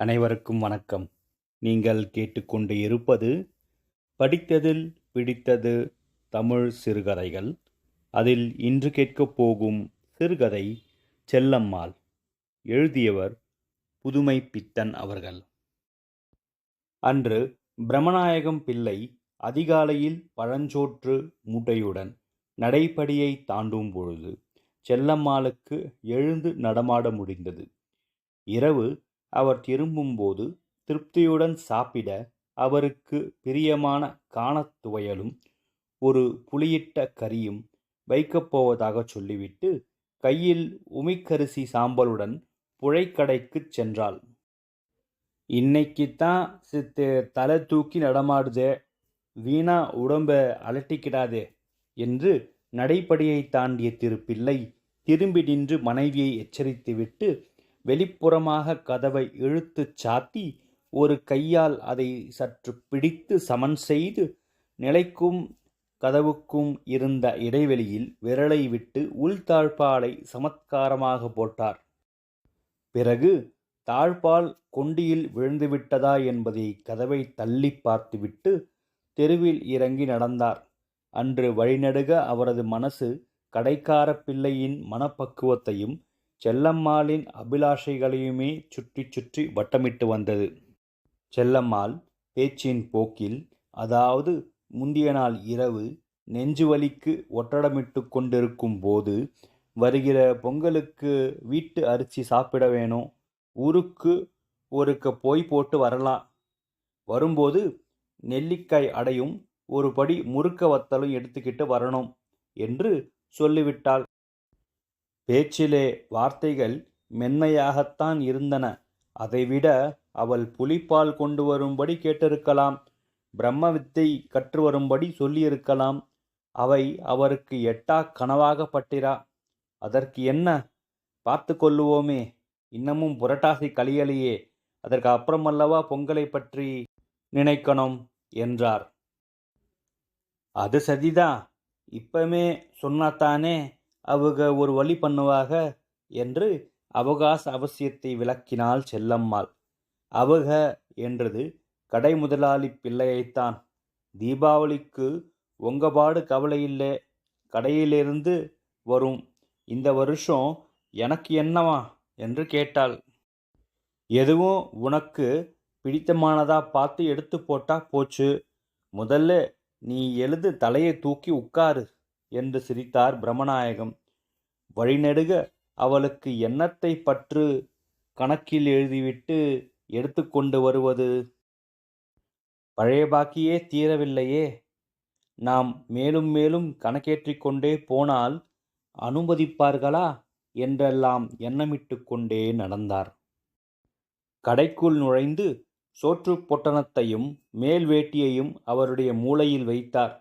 அனைவருக்கும் வணக்கம். நீங்கள் கேட்டுக்கொண்டு இருப்பது படித்ததில் பிடித்தது தமிழ் சிறுகதைகள். அதில் இன்று கேட்கப் போகும் சிறுகதை செல்லம்மாள். எழுதியவர் புதுமை பித்தன் அவர்கள். அன்று பிரமநாயகம் பிள்ளை அதிகாலையில் பழஞ்சோற்று மூட்டையுடன் நடைப்படியை தாண்டும் பொழுது செல்லம்மாளுக்கு எழுந்து நடமாட முடிந்தது. இரவு அவர் திரும்பும்போது திருப்தியுடன் சாப்பிட அவருக்கு பிரியமான காணத்துவையலும் ஒரு புளியிட்ட கறியும் வைக்கப் போவதாகச் சொல்லிவிட்டு கையில் உமிக்கரிசி சாம்பலுடன் புழைக்கடைக்குச் சென்றாள். இன்னைக்குத்தான் சித்து தலை தூக்கி நடமாடுதே வீணா உடம்ப அலட்டிக்கிடாதே என்று நடைப்படியை தாண்டிய திரு பிள்ளை திரும்பி நின்று மனைவியை எச்சரித்துவிட்டு வெளிப்புறமாக கதவை இழுத்துச் சாத்தி ஒரு கையால் அதை சற்று பிடித்து சமன் செய்து நிலைக்கும் கதவுக்கும் இருந்த இடைவெளியில் விரலை விட்டு உள்தாழ்பாலை சமத்காரமாக போட்டார். பிறகு தாழ்பால் கொண்டியில் விழுந்துவிட்டதா என்பதை கதவை தள்ளி பார்த்துவிட்டு தெருவில் இறங்கி நடந்தார். அன்று வழிநடுக அவரது மனசு கடைக்கார பிள்ளையின் மனப்பக்குவத்தையும் செல்லம்மாளின் அபிலாஷைகளையுமே சுற்றி சுற்றி வட்டமிட்டு வந்தது. செல்லம்மாள் பேச்சின் போக்கில் அதாவது முந்திய நாள் இரவு நெஞ்சு வலிக்கு ஒட்டடமிட்டு கொண்டிருக்கும் போது வருகிற பொங்கலுக்கு வீட்டு அரிசி சாப்பிட வேணும் ஊருக்கு ஒருக்க போய் போட்டு வரலாம். வரும்போது நெல்லிக்காய் அடையும் ஒரு படி முறுக்க வத்தலும் எடுத்துக்கிட்டு வரணும் என்று சொல்லிவிட்டாள் பேச்சிலே வார்த்தைகள் மென்மையாகத்தான் இருந்தன. அதைவிட அவள் புலிப்பால் கொண்டு வரும்படி கேட்டிருக்கலாம். பிரம்ம வித்தை கற்று வரும்படி சொல்லியிருக்கலாம். அவை அவருக்கு எட்டா கனவாகப்பட்டிரா அதற்கு என்ன? பார்த்து கொள்ளுவோமே. இன்னமும் புரட்டாசி கலியலையே. அதற்கு அப்புறமல்லவா பொங்கலை பற்றி நினைக்கணும் என்றார். அது சரிதான் இப்பமே சொன்னாத்தானே? அவங்க ஒரு வழி பண்ணுவாக? என்று அவகாச அவசியத்தை விளக்கினாள் செல்லம்மாள். அவக என்றது கடை முதலாளி பிள்ளையைத்தான். தீபாவளிக்கு உங்க பாடு கவலை இல்லை கடையிலிருந்து வரும் இந்த வருஷம் எனக்கு என்னவா? என்று கேட்டாள். எதுவும் உனக்கு பிடித்தமானதா பார்த்து எடுத்து போட்டா போச்சு. முதல்ல நீ எழுது தலையை தூக்கி உட்காரு. என்று சிரித்தார் பிரம்மநாயகம். வழிநெடுக அவளுக்கு எண்ணத்தை பற்று கணக்கில் எழுதிவிட்டு எடுத்துக்கொண்டு வருவது. பழைய பாக்கியே தீரவில்லையே. நாம் மேலும் மேலும் கணக்கேற்றிக்கொண்டே போனால் அனுமதிப்பார்களா? என்றெல்லாம் எண்ணமிட்டு கொண்டே நடந்தார். கடைக்குள் நுழைந்து சோற்று பொட்டணத்தையும் மேல் வேட்டியையும் அவருடைய மூளையில் வைத்தார்.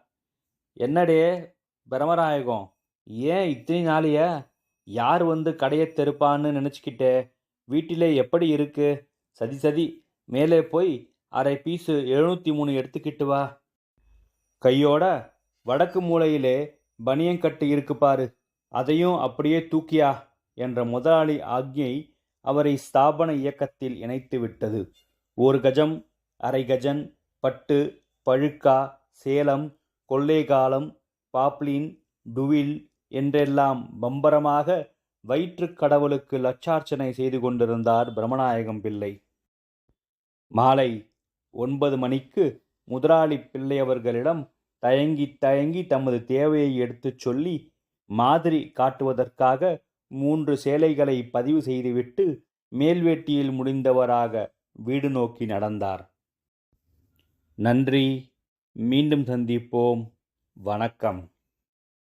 என்னடே பிரமராயகம் ஏன் இத்தனை நாளைய யார் வந்து கடையை தெருப்பான்னு நினச்சிக்கிட்டே வீட்டிலே எப்படி இருக்கு? சதி சதி. மேலே போய் அரை பீஸு எழுநூற்றி மூணு எடுத்துக்கிட்டு வா. கையோட வடக்கு மூலையிலே பனியங்கட்டு இருக்கு பாரு. அதையும் அப்படியே தூக்கியா என்ற முதலாளி ஆக்ஞை அவரை ஸ்தாபன இயக்கத்தில் இணைத்து விட்டது. ஒரு கஜம் அரை கஜன் பட்டு பழுக்கா சேலம் கொள்ளைகாலம் பாப்ளின் டுவில் என்றெல்லாம் பம்பரமாக வயிற்றுக் கடவுளுக்கு லட்சார்ச்சனை செய்து கொண்டிருந்தார் பிரமநாயகம் பிள்ளை. மாலை ஒன்பது மணிக்கு முதலாளி பிள்ளையவர்களிடம் தயங்கி தயங்கி தமது தேவையை எடுத்துச் சொல்லி மாதிரி காட்டுவதற்காக மூன்று சேலைகளை பதிவு செய்துவிட்டு மேல்வேட்டியில் முடிந்தவராக வீடு நோக்கி நடந்தார். நன்றி. மீண்டும் சந்திப்போம். வணக்கம்.